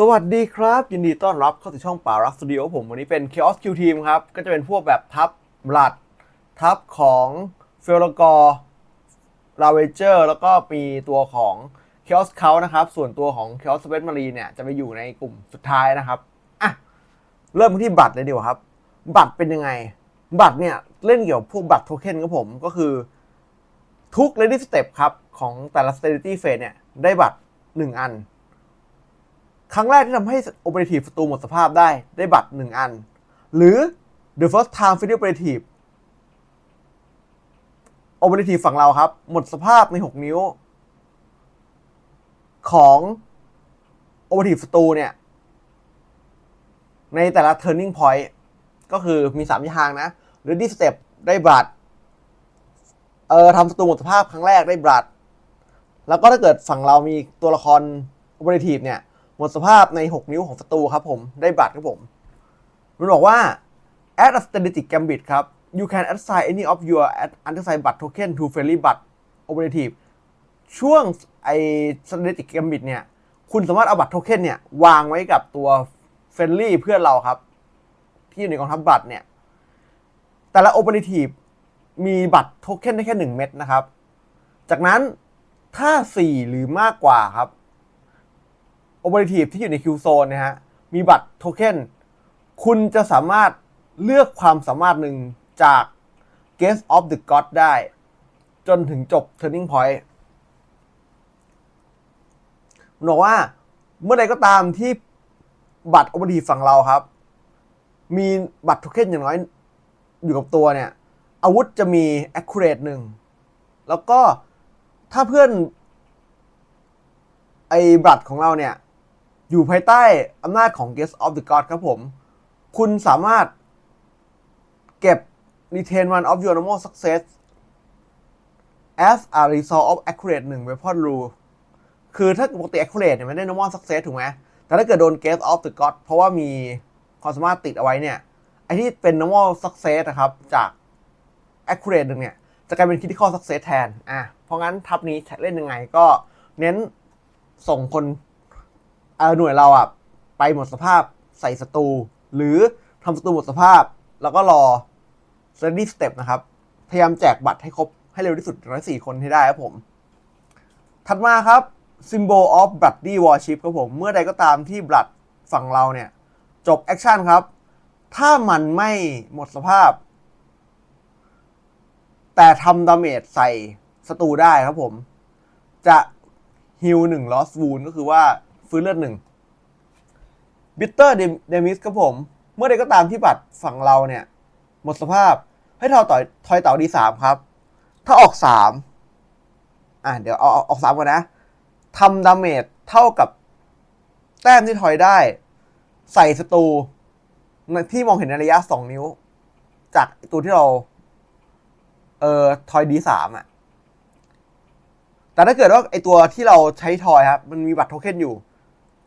สวัสดีครับ ยินดีต้อนรับเข้าสู่ช่องป่ารักสตูดิโอผมวันนี้เป็น Chaos Q Team ครับ ก็จะเป็นพวกแบบทับบลัด ทับของเฟลกอร์ลาเวเจอร์แล้วก็มีตัวของ Chaos เขานะครับ ส่วนตัวของ Chaos Space Marine เนี่ย จะไปอยู่ในกลุ่มสุดท้ายนะครับอะเริ่มที่บัตรเลยดีกว่าครับ บัตรเป็นยังไง บัตรเนี่ย เล่นเกี่ยวกับพวกบัตรโทเค็นครับผมก็คือ ทุก ready step ครับ ของแต่ละ stability phase เนี่ยได้บัตร 1 อัน ครั้งแรกที่ทำให้ Operative ศัตรูหมดสภาพได้ได้บัตร 1 อัน หรือ The first time f i n i s Operative Operative ฝั่งเราครับ หมดสภาพใน 6 นิ้ว ของ Operative ศัตรูเนี่ย ในแต่ละ Turning Point ก็คือมี 3 ทางนะ Ready Step ได้บัตรเออทำศัตรูหมดสภาพครั้งแรกได้บัตรแล้วก็ถ้าเกิดฝั่งเรามีตัวละคร Operative เนี่ย หมดสภาพใน 6 นิ้วของศัตรูครับผมได้บัตรครับผม มันบอกว่า add a strategic gambit ครับ you can assign any of your underside บัตร token to friendly บัตร operative ช่วงไอ้ strategic gambit เนี่ย คุณสามารถเอาบัตรโทเค็นเนี่ย วางไว้กับตัว friendly เพื่อนเราครับ ที่อยู่ในกองทัพบัตรเนี่ย แต่ละ operative มีบัตรโทเค็นได้แค่ 1 เม็ดนะครับ จากนั้นถ้า 4 หรือมากกว่าครับ Operative ที่อยู่ในคิวโซนนะฮะ มีบัตรโทเค็น คุณจะสามารถเลือกความสามารถหนึ่งจาก Guest of the God ได้ จนถึงจบ Turning Point มันบอกว่าเมื่อใดก็ตามที่บัตร Operative ฝั่งเราครับ มีบัตรโทเค็นอย่างน้อยอยู่กับตัวเนี่ย อาวุธจะมี accurate หนึ่ง แล้วก็ถ้าเพื่อน ไอ้บัตรของเราเนี่ย อยู่ภายใต้อำนาจของ Guest of the God ครับผม คุณสามารถเก็บ retain one of your normal success as a result of accurate 1 weapon rule คือถ้าปกติ accurate เนี่ยมันได้ normal success ถูกไหม แต่ถ้าเกิดโดน Guest of the God เพราะว่ามีความสามารถติดเอาไว้เนี่ย ไอที่เป็น normal success นะครับ จาก accurate หนึ่งเนี่ย จะกลายเป็น critical success แทน อะ เพราะงั้นทับนี้เล่นยังไงก็เน้นส่งคน เออหน่วยเราอะไปหมดสภาพใส่ศัตรูหรือทำศัตรูหมดสภาพ แล้วก็รอ ready step นะครับ พยายามแจกบัตรให้ครบให้เร็วที่สุดร้อยสี่คนให้ได้ครับผม ถัดมาครับ symbol of bloody warship ครับผม เมื่อใดก็ตามที่บลัดฝั่งเราเนี่ย จบแอคชั่นครับ ถ้ามันไม่หมดสภาพ แต่ทำดาเมจใส่ศัตรูได้ครับผม จะฮิลหนึ่งลอสวูนก็คือว่า ฟื้นเลือดหนึ่งบิตเตอร์เดมิสครับผม เมื่อใดก็ตามที่บัตรฝั่งเราเนี่ย หมดสภาพให้ทอยต่อยทอยเต่าดีสามครับ ถ้าออกสามอะเดี๋ยวเอาออกสามก่อนนะทำดาเมจเท่ากับแต้มที่ทอยได้ ใส่ศัตรูที่มองเห็นในระยะสองนิ้ว จากตัวที่เรา เอ่อทอยดีสามอะแต่ถ้าเกิดว่าไอตัวที่เราใช้ทอยครับ มันมีบัตรโทเค็นอยู่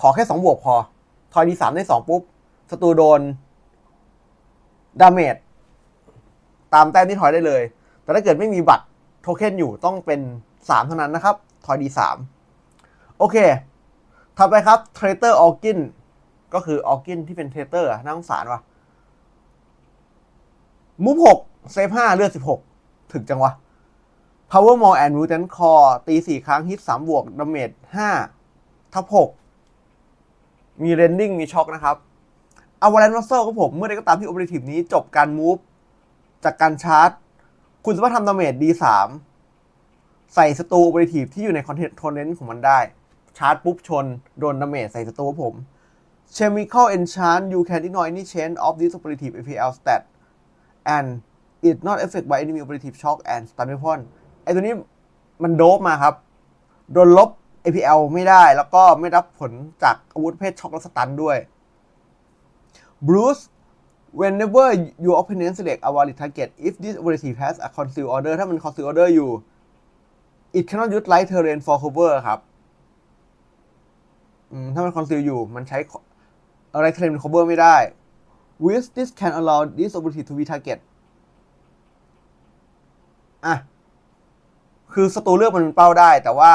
ขอแค่สองบวกพอ ทอยดีสามได้สองปุ๊บศัตรูโดนดาเมจตามแต้มที่ทอยได้เลย แต่ถ้าเกิดไม่มีบัตรโทเค็นอยู่ต้องเป็นสามเท่านั้นนะครับ ทอยดีสามโอเคถัดไปครับเทรเตอร์ออกินก็คือออกินที่เป็นเทรเตอร์น่าสงสารว่ะมูฟหกเซฟห้าเลือดสิบหกถึงจังวะ Power More and Mutant Core ตีสี่ครั้งฮิตสามบวกดาเมจห้าทับหก มีเรนดิ้งมีช็อคนะครับเอาวอลเลนวัสเซลของผมเมื่อใดก็ตามที่โอเปอเรทีฟนี้จบการมูฟจากการชาร์จ คุณสามารถทำดาเมจดีสามใส่สตูโอเปอเรทีฟที่อยู่ในคอนเทนต์โทนเนนต์ของมันได้ ชาร์จปุ๊บชน โดนดาเมจใส่สตูผมเชมิคอลเอนชานยูแคนดิโนนี่เชนออฟดิสโอเปอเรทีฟเอพีเอลสเตทแอนด์อิต and it not affect by enemy operative shock and stun weapon ไอตัวนี้มันโดบมาครับ โดนลบ APL ไม่ได้แล้วก็ไม่รับผลจากอาวุธเพศช็อกและสตันด้วย Bruce whenever your opponent select a valid target if this operative has a conceal order ถ้ามัน conceal order อยู่ it cannot use light terrain for cover ครับถ้ามัน conceal อยู่ มันใช้ light terrain เป็น cover ไม่ได้ with this can allow this operative to be target อะ คือศัตรูเลือกมันเป็นเป้าได้ แต่ว่า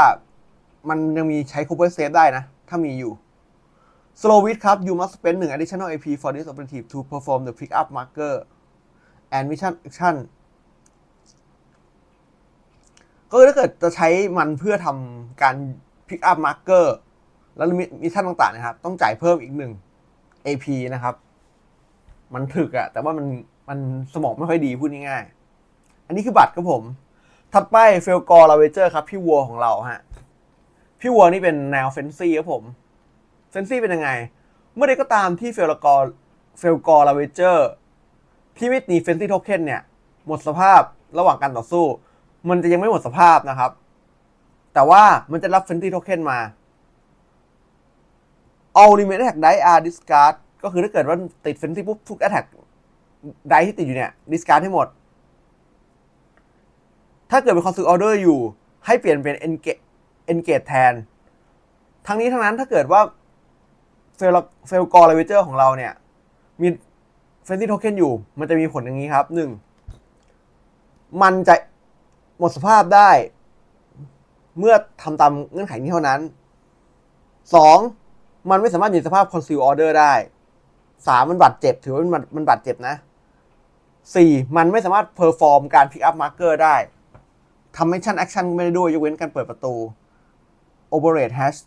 มันยังมีใช้ cover save ได้นะ ถ้ามีอยู่ slow wit ครับ you must spend 1 additional AP for this operative to perform the pick up marker and mission action ก็คือถ้าเกิดจะใช้มันเพื่อทำการ pick up marker แล้วมิชชั่นต่างๆนะครับ ต้องจ่ายเพิ่มอีกหนึ่ง AP นะครับ มันถึกอะแต่ว่ามันมันสมองไม่ค่อยดีพูดง่ายๆ อันนี้คือบัตรครับผม ถัดไปเฟลกอร์ลาเวเจอร์ครับ พี่วัวของเราฮะ พี่วัวนี่เป็นแนวเฟนซี่ครับผมเฟนซี่เป็นยังไง เมื่อใดก็ตามที่เฟลกอร์เฟลกอร์ลาเวเจอร์ที่ไม่มีเฟนซี่โทเค็นเนี่ย หมดสภาพระหว่างการต่อสู้ มันจะยังไม่หมดสภาพนะครับ แต่ว่ามันจะรับเฟนซี่โทเค็นมา all remaining attack die are discard ก็คือถ้าเกิดว่าติดเฟนซี่ปุ๊บทุก attack die ที่ติดอยู่เนี่ย discard ให้หมด ถ้าเกิดเป็น console order อยู่ให้เปลี่ยนเป็น engage engage แทน ทั้งนี้ทั้งนั้นถ้าเกิดว่า fail fail g o r e levager ของเราเนี่ย มี fancy token อยู่ มันจะมีผลอย่างนี้ครับหนึ่งมันจะหมดสภาพได้ เมื่อทำตามเงื่อนไขนี้เท่านั้นสองมันไม่สามารถอยู่ในสภาพ conceal order ได้สามมันบาดเจ็บ ถือว่ามันมันบาดเจ็บนะสี่มันไม่สามารถ perform การ pick up marker ได้ทำ mission action ไม่ได้ด้วย ยกเว้นการเปิดประตู operate hash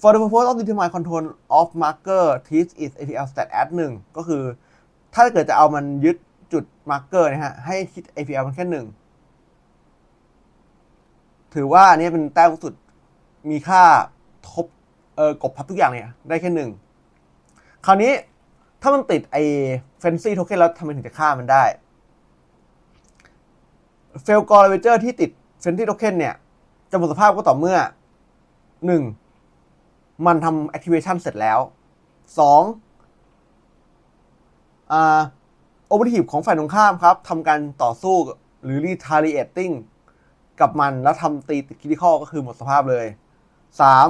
for the purpose of determine control of marker teach is APL stat add 1ก็คือ ถ้าเกิดจะเอามันยึดจุด marker นะฮะ ให้คิด APL มันแค่หนึ่งถือว่าอันนี้เป็นแต้มสุดมีค่าทบเออกบพับทุกอย่างเนี่ยได้แค่หนึ่งคราวนี้ถ้ามันติดไอ้ fancy token แล้วทำไมถึงจะฆ่ามันได้เฟลกอร์เวเจอร์ที่ติด fancy token เนี่ยจะหมดสภาพก็ต่อเมื่อ หนึ่งมันทำ activation เสร็จแล้วสองอ่า operative ของฝ่ายตรงข้ามครับทำการต่อสู้หรือ retaliating กับมันแล้วทำตีติด critical ก็คือหมดสภาพเลยสาม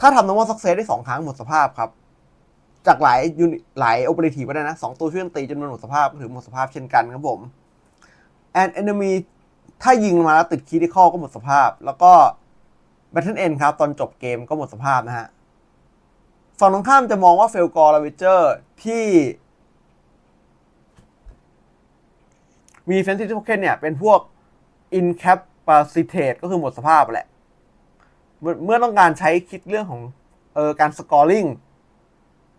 ถ้าทำ normal success ได้สองครั้งหมดสภาพครับ จากหลายยูนิหลาย operative ก็ได้นะสองตัวช่วยตีจนมันหมดสภาพก็ถือหมดสภาพเช่นกันครับผม and enemy ถ้ายิงมาแล้วติดคี i ิคอลก็หมดสภาพ แล้วก็ Battle End ครับ ตอนจบเกมก็หมดสภาพนะฮะฝั่งตรงข้ามจะมองว่าเฟลกอร์ลาวิเจอร์ที่ มีเฟนซิ v โ o เ e นเนี่ย เป็นพวก incapacitate ก็คือหมดสภาพแหละ เมื่อต้องการใช้คิดเรื่องของเออการสกอร์ลิง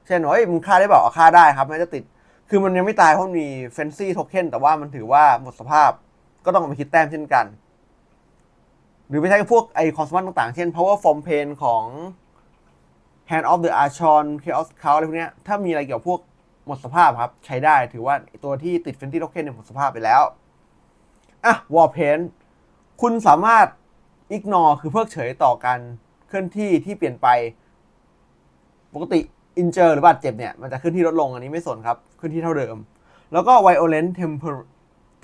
เช่นว่าเอ้ยมึงฆ่าได้เปล่าเอาฆ่าได้ครับไม่จะติด คือมันยังไม่ตายเพราะมีเฟนซี่โทเค็นแต่ว่ามันถือว่าหมดสภาพ ก็ต้องเอาไปคิดแต้มเช่นกัน หรือไปใช้พวกไอคอนสมันต่างๆ เช่น power from pain ของ hand of the archon chaos c o u อะไรพวกเนี้ยถ้ามีอะไรเกี่ยวกับพวกหมดสภาพครับใช้ได้ถือว่าตัวที่ติด fancy token เนี่ยหมดสภาพไปแล้ว อะ war paint คุณสามารถ ignore คือเพิกเฉยต่อการเคลื่อนที่ที่เปลี่ยนไป ปกติ injure หรือบาดเจ็บเนี่ย มันจะเคลื่อนที่ลดลงอันนี้ไม่สนครับเคลื่อนที่เท่าเดิม แล้วก็ violent temper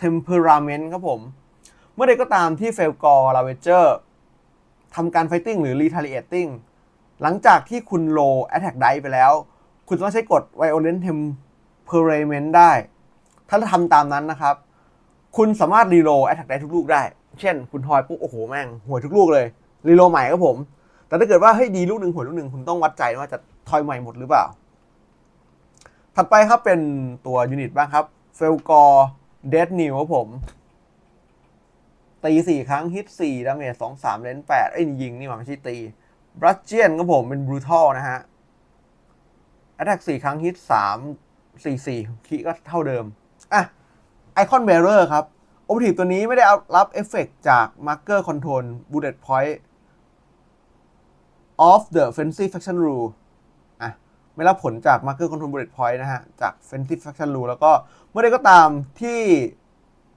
temperament ครับผม เมื่อใดก็ตามที่ fail g o r e Ravager ทำการ fighting หรือ retaliating หลังจากที่คุณ low attack die ไปแล้ว คุณสามารถใช้กด violent temperament ได้ ถ้าทำตามนั้นนะครับ คุณสามารถ reload attack die ทุกลูกได้ เช่น คุณทอยปุ๊บโอ้โหแม่งห่วยทุกลูกเลย reload ใหม่ครับผม แต่ถ้าเกิดว่าเฮ้ยดีลูกหนึ่งห่วยลูกหนึ่งคุณต้องวัดใจว่าจะทอยใหม่หมดหรือเปล่าถัดไปครับเป็นตัวยูนิตบ้างครับ f e l g o r Dead New ครับผม ตีสี่ครั้งฮิตสี่ดาเมจสองสามเลนแปดเอ้ยิงนี่หว่าไม่ใช่ตีบรัชเจียนครับผมเป็นบรูทัลนะฮะ a t t a c k สี่ครั้งฮิตสามสี่สี่คีก็เท่าเดิม อะไอคอนเบเรอร์ครับโอ e r a t i v e ตัวนี้ไม่ได้รับเอฟเฟกจาก Marker Control Bullet Point of the Fancy Faction Rule อะ ไม่รับผลจาก Marker Control Bullet Point นะฮะ จาก Fancy Faction Rule แล้วก็เมื่อใดก็ตามที่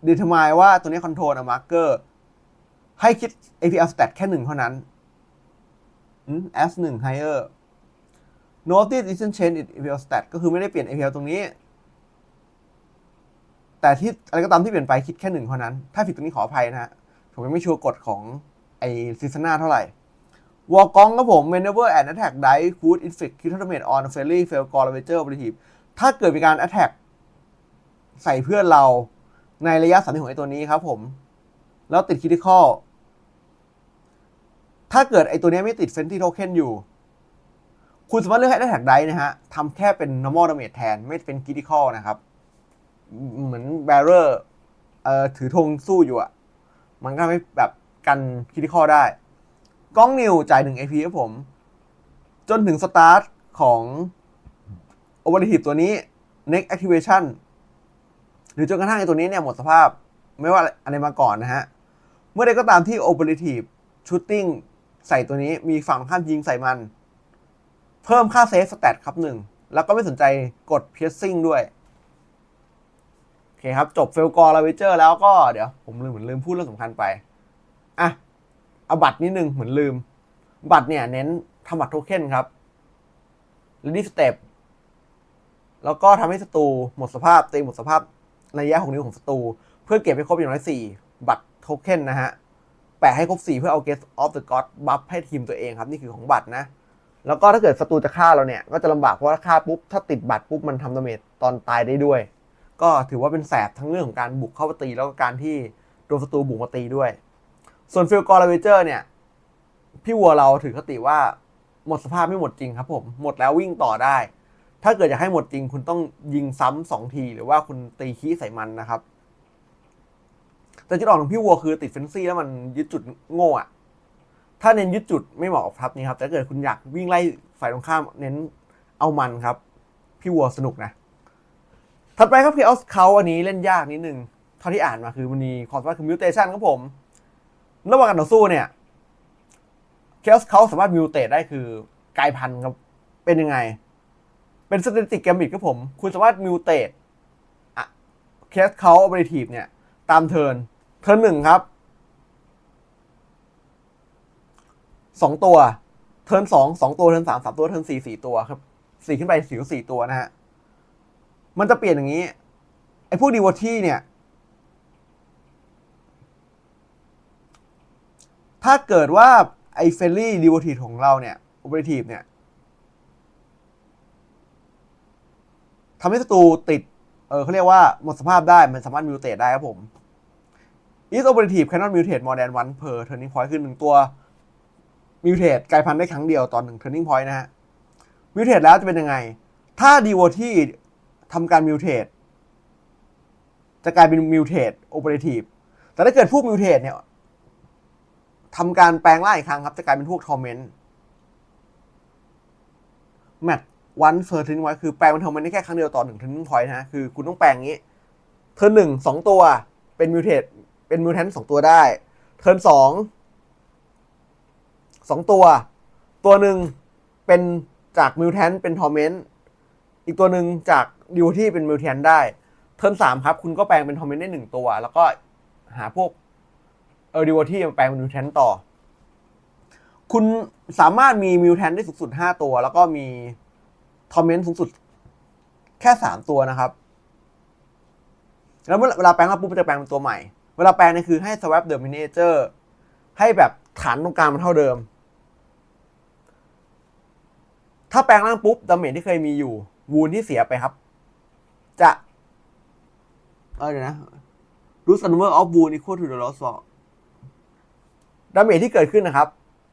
determine ว่าตัวนี้ control a marker ให้คิด APL stat แค่หนึ่งเท่านั้นอ S หนึ่ง higher notice isn't change it APL stat ก็คือไม่ได้เปลี่ยน APL ตรงนี้ แต่ที่อะไรก็ตามที่เปลี่ยนไปคิดแค่หนึ่งเท่านั้น ถ้าผิดตรงนี้ขออภัยนะฮะ ผมยังไม่ชัวร์กฎของไอซีซัน่าเท่าไหร่ วอลกองครับผม whenever an attack die could inflict critical damage on a fairly fail g o r e Ravager operative ถ้าเกิดมีการ attack ใส่เพื่อนเราในระยะสามของไอตัวนี้ครับผม แล้วติดคิ i ิคอลถ้าเกิดไอตัวนี้ไม่ติดเฟนที่โทเค็นอยู่ คุณสามารถเลือกให้ได้แท็กไดนะฮะทำแค่เป็น normal damage แทน ไม่เป็น critical นะครับ เหมือน bearer เอ่อถือธงสู้อยู่อะมันก็ทำให้แบบกัน critical ได้ กล้องนิวจ่าย1 AP ครับผม จนถึงสตาร์ทของ operative ตัวนี้ next activation หรือจนกระทั่งไอ้ตัวนี้เนี่ยหมดสภาพไม่ว่าอะไรมาก่อนนะฮะ เมื่อใดก็ตามที่ operative shooting ใส่ตัวนี้มีฝั่งข้ามยิงใส่มัน เพิ่มค่าเซฟสเตตครับหนึ่ง แล้วก็ไม่สนใจกด piercing ด้วย โอเคครับ จบเฟลกอร์ลาเวเจอร์แล้วก็เดี๋ยว ผมลืมเหมือนลืมพูดเรื่องสำคัญไป อะ เอาบัตรนิดนึงเหมือนลืม บัตรเนี่ยเน้นทำบัตรโทเค็นครับ ready step แล้วก็ทำให้ศัตรูหมดสภาพตีหมดสภาพในระยะของนิ้วของศัตรูเพื่อเก็บให้ครบอย่างน้อยสี่บัตรโทเค็นนะฮะแปะให้ครบสี่เพื่อเอา Guest of the God บัฟให้ทีมตัวเองครับ นี่คือของบัตรนะ แล้วก็ถ้าเกิดศัตรูจะฆ่าเราเนี่ย ก็จะลำบากเพราะว่าฆ่าปุ๊บ ถ้าติดบัตรปุ๊บมันทำดาเมจตอนตายได้ด้วย ก็ถือว่าเป็นแสบทั้งเรื่องของการบุกเข้ามาตีแล้วก็การที่โดนศัตรูบุกมาตีด้วย ส่วนฟิลกอร์ลาเวเจอร์เนี่ย พี่วัวเราถือคติว่าหมดสภาพไม่หมดจริงครับผม หมดแล้ววิ่งต่อได้ ถ้าเกิดอยากให้หมดจริง คุณต้องยิงซ้ำสองที หรือว่าคุณตีคีใส่มันนะครับ แต่จุดอ่อนของพี่วัวคือติดเฟนซี่แล้วมันยึดจุดโง่อะถ้าเน้นยึดจุดไม่เหมาะกับทัพนี้ครับแต่ถ้าเกิดคุณอยากวิ่งไล่ฝ่ายตรงข้ามเน้นเอามันครับ พี่วัวสนุกนะ ถัดไปครับคือเอาเขาอันนี้เล่นยากนิดนึงเท่าที่อ่านมาคือมันมีความสามารถคือมิวเทชันครับผม ระหว่างการต่อสู้เนี่ยเคสเขาสามารถมิวเต e ได้คือกลายพันธุ์ครับ เป็นยังไง เป็นสถิติกมบิดครับผม คุณสามารถมิวเต e อะเคสเขาอ p เ r a t i v e เนี่ย ตามเทิร์นเทิร์นหนึ่งครับสองตัว เทิร์นสองสองตัว เทิร์นสามสามตัว เทิร์นสี่สี่ตัวครับสี่ขึ้นไปสี่สี่ตัวนะฮะ มันจะเปลี่ยนอย่างนี้ ไอ้พวกดีวอที่เนี่ย ถ้าเกิดว่าไอเฟรลี่ดีวอทีของเราเนี่ยโอเปอเรทีฟเนี่ยทำให้ศัตรูติด เออเขาเรียกว่าหมดสภาพได้ มันสามารถมิวเต e ได้ครับผม Each operative cannot mutate more than one per turning point คือหนึ่งตัวมิวเท e กลายพันธุ์ได้ครั้งเดียวตอนหนึ่ง turning point นะฮะมิวเท e แล้วจะเป็นยังไง ถ้าดีวอที่ทำการมิวเท e จะกลายเป็นมิวเท e โอเปอเรทีฟแต่ถ้าเกิดพวกมิวเท e เนี่ย ทำการแปลงร่างอีกครั้งครับ จะกลายเป็นพวกทอร์เมนต์แมทวันเฟิร์ทินไว้คือแปลงเป็นทอร์เมนต์ได้แค่ครั้งเดียวต่อหนึ่งทินพอยต์นะคือคุณต้องแปลงงี้ เทิร์นหนึ่งสองตัวเป็นมิวเท e เป็นมิวแทนสองตัวได้ เทิร์นสองสองตัว ตัวหนึ่งเป็นจากมิวแทนเป็นทอร์เมนต์อีกตัวหนึ่งจากดิวที่เป็นมิวแทนได้ เทิร์นสามครับ คุณก็แปลงเป็นทอร์เมนต์ได้หนึ่งตัว แล้วก็หาพวก เออดิวที่มาแปลงเป็นมิวแทนต่อ คุณสามารถมีมิวแทนได้สูงสุดห้าตัว แล้วก็มีทอร์เมนต์สูงสุด แค่สามตัวนะครับ แล้วเมื่อเวลาแปลงแล้วปุ๊บมันจะแปลงเป็นตัวใหม่ เวลาแปลงเนี่ยคือให้ swap the miniature ให้แบบฐานตรงกลางมันเท่าเดิม ถ้าแปลงร่างปุ๊บดาเมจที่เคยมีอยู่ วูนที่เสียไปครับ จะเออเดี๋ยวนะ lose number of wound equal to the loss ดาเมจที่เกิดขึ้นนะครับ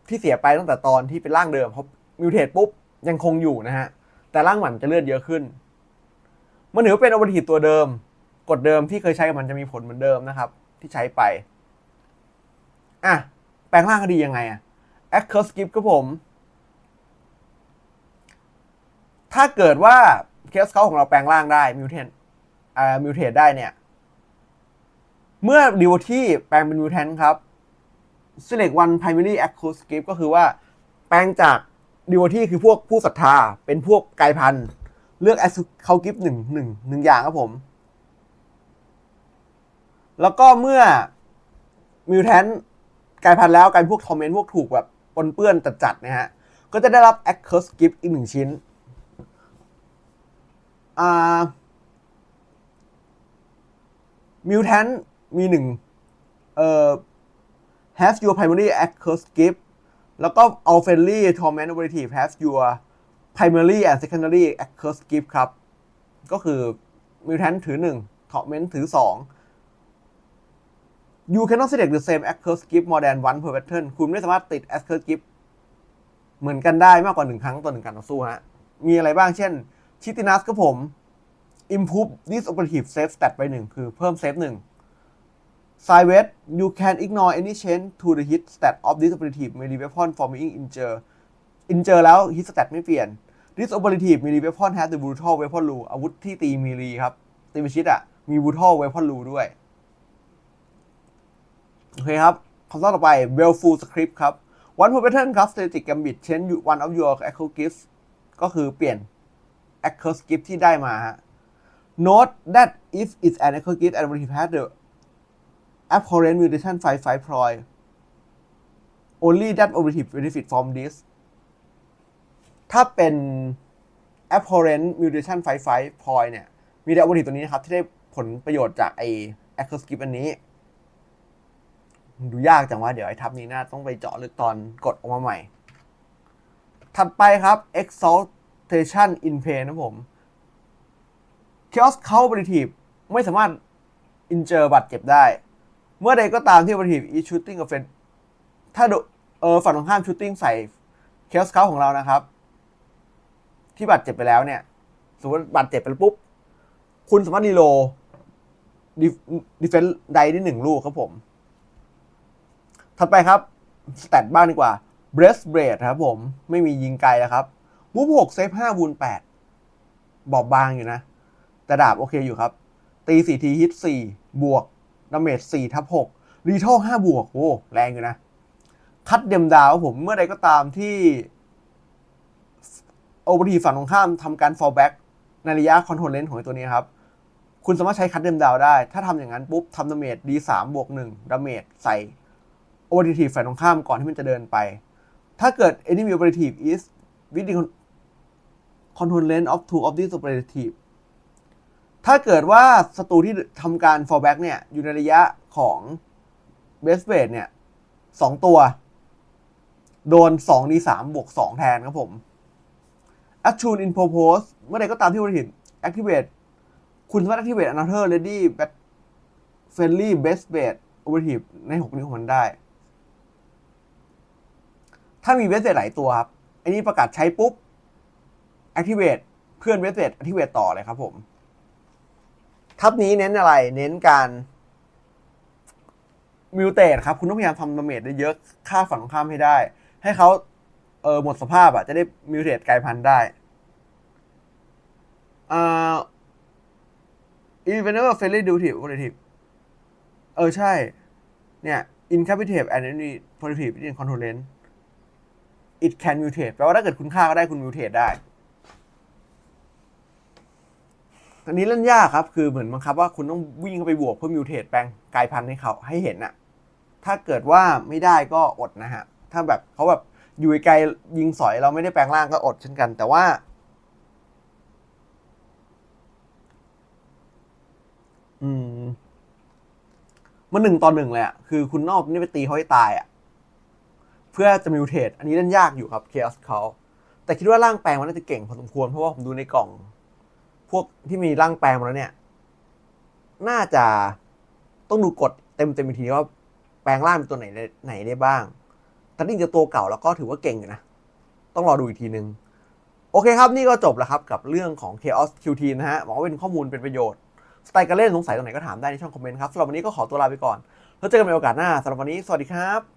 ที่เสียไปตั้งแต่ตอนที่เป็นร่างเดิมเพราะมิวเท e ปุ๊บยังคงอยู่นะฮะ แต่ร่างใหม่มันจะเลือดเยอะขึ้น มันถือเป็นอวัติตัวเดิม กฎเดิมที่เคยใช้กับมันจะมีผลเหมือนเดิมนะครับ ที่ใช้ไป อะ แปลงร่างคดียังไงอะ a c c u r s skip ครับผม ถ้าเกิดว่าเคสเขาของเราแปลงร่างได้มิวเทนอ่ามิวเทได้เนี่ย เมื่อดิวที่แปลงเป็นมิวแทนครับ select one primary active skip ก็คือว่าแปลงจากดิวที่คือพวกผู้ศรัทธา เป็นพวกกายพันธุ์ เลือก a เขากิฟหนึ่งหนึ่งหนึ่งอย่างครับผม แล้วก็เมื่อมิวแทนกายพันธุ์แล้วกลายเป็นพวกทอมเมนต์พวกถูกแบบปนเปื้อนจัดๆนะฮะ ก็จะได้รับ a c c u r s gift อีกหนึ่งชิ้น อ่ามิวแทนมีหนึ่งเอ่อ Have your primary access skip แล้วก็ all friendly torment operative have your primary and secondary access skip ครับ ก็คือ mutant ถือ 1 torment ถือ 2 you cannot select the same access skip more than one per pattern คุณไม่สามารถติด access skip เหมือนกันได้มากกว่า 1 ครั้งต่อหนึ่งการต่อสู้ฮะ มีอะไรบ้างเช่น ชิตินัสก็ผม improve this operative save stat ไป 1 คือเพิ่ม save 1 Sideways you can ignore any change to the hit stat of this operative melee weapon for making injure injure แล้ว hit stat ไม่เปลี่ยน this operative melee weapon has the brutal weapon rule อาวุธที่ตีมีรีครับ ตีมิชิตอะ มี brutal weapon rule ด้วย โอเคครับคำตอบต่อไป well full script ครับ one for pattern ครับ static gambit change one of your a c c o u gifts ก็คือเปลี่ยน a c c o u gift ที่ได้มาฮะ note that if it's an a c c o u gift and operative has the abhorrent mutation 5 5 ploy only that operative benefit from this ถ้าเป็น abhorrent mutation 5 5 ploy เนี่ย มีแต่ operative ตัวนี้นะครับ ที่ได้ผลประโยชน์จากไอ้ Echo Gift อันนี้ ดูยากจังว่าเดี๋ยวไอ้ทับนี้น่าต้องไปเจาะลึกตอนกดออกมาใหม่ ถัดไปครับ exaltation in pain นะผม chaos cooperative ไม่สามารถ injure บาดเจ็บได้ เมื่อใดก็ตามที่ operative is shooting offense ถ้าเออฝั่งตรงข้าม shooting ใส่ chaos cow ของเรานะครับ ที่บาดเจ็บไปแล้วเนี่ย สมมติบาดเจ็บไปปุ๊บ คุณสามารถรีโลดิเฟนส์ไดได้หนึ่งลูกครับผม ถัดไปครับ สแตทบ้างดีกว่า breast blade ครับผม ไม่มียิงไกลแล้วครับมูฟ6เซฟ5บูน8บอบบางอยู่นะ แต่ดาบโอเคอยู่ครับ ตี4ทีฮิต4บวก ดาเมจ4ทับ6รีทอล5บวก โอ้ แรงอยู่นะ คัดเดมดาวผมเมื่อใดก็ตามที่โอเวอร์ทีฝั่งตรงข้ามทำการ fall back ในระยะคอนโทรลเลนของตัวนี้ครับ คุณสามารถใช้คัดเดมดาวได้ ถ้าทำอย่างนั้นปุ๊บทำดาเมจ D3 บวก1ดาเมจใส่ operative ฝ่ายตรงข้ามก่อนที่มันจะเดินไป ถ้าเกิด enemy operative is within control range of two of these operative ถ้าเกิดว่าศัตรูที่ทำการ fallback เนี่ย อยู่ในระยะของ base blade เนี่ยสองตัว โดน2 d3 บวก 2 แทนครับผม attune in purpose เมื่อใดก็ตามที่ operative activate คุณสามารถ activate another ready bat friendly base blade operative ใน 6 นิ้วของมันได้ ถ้ามีเวสเซตหลายตัวครับอ้นี่ประกาศใช้ปุ๊บ activate เพื่อนเวสเซต activate ต่อเลยครับผม ทับนี้เน้นอะไร เน้นการมิวเตทครับ คุณต้องพยายามทำดาเมจได้เยอะฆ่าฝั่งตรงข้ามให้ได้ ให้เขาเออหมดสภาพอะ จะได้มิวเทตกลายพันธุ์ได้อ่า even if fairly duty operative เออ ใช่ เนี่ย incapacitate and any positive in control range it can mutate แปลว่าถ้าเกิดคุณฆ่าก็ได้คุณ mutate ได้ อันนี้เล่นยากครับ คือเหมือนบังคับว่าคุณต้องวิ่งเข้าไปบวกเพื่อ mutate แปลงกลายพันธุ์ให้เขาให้เห็นอะถ้าเกิดว่าไม่ได้ก็อดนะฮะ ถ้าแบบเขาแบบอยู่ไกลยิงสอยเราไม่ได้แปลงร่างก็อดเช่นกัน แต่ว่า อืมมันหนึ่งต่อหนึ่งเลยอะคือคุณนอกนี่ไปตีเขาให้ตายอะเพื่อจะมิวเทตอันนี้เล่นยากอยู่ครับ Chaos เขาแต่คิดว่าร่างแปลงมันน่าจะเก่งพอสมควรเพราะว่าผมดูในกล่อง พวกที่มีร่างแปลงมาแล้วเนี่ย น่าจะต้องดูกฎเต็มเต็มทีว่าแปลงร่างเป็นตัวไหนได้ไหนได้บ้างแต่นี่จะตัวเก่าแล้วก็ถือว่าเก่งอยู่นะ ต้องรอดูอีกทีนึง โอเคครับ นี่ก็จบแล้วครับกับเรื่องของ Chaos QT นะฮะหวังว่าเป็นข้อมูลเป็นประโยชน์ สไตล์การเล่นสงสัยตรงไหนก็ถามได้ในช่องคอมเมนต์ครับสำหรับวันนี้ก็ขอตัวลาไปก่อน แล้วเจอกันในโอกาสหน้าสำหรับวันนี้ สวัสดีครับ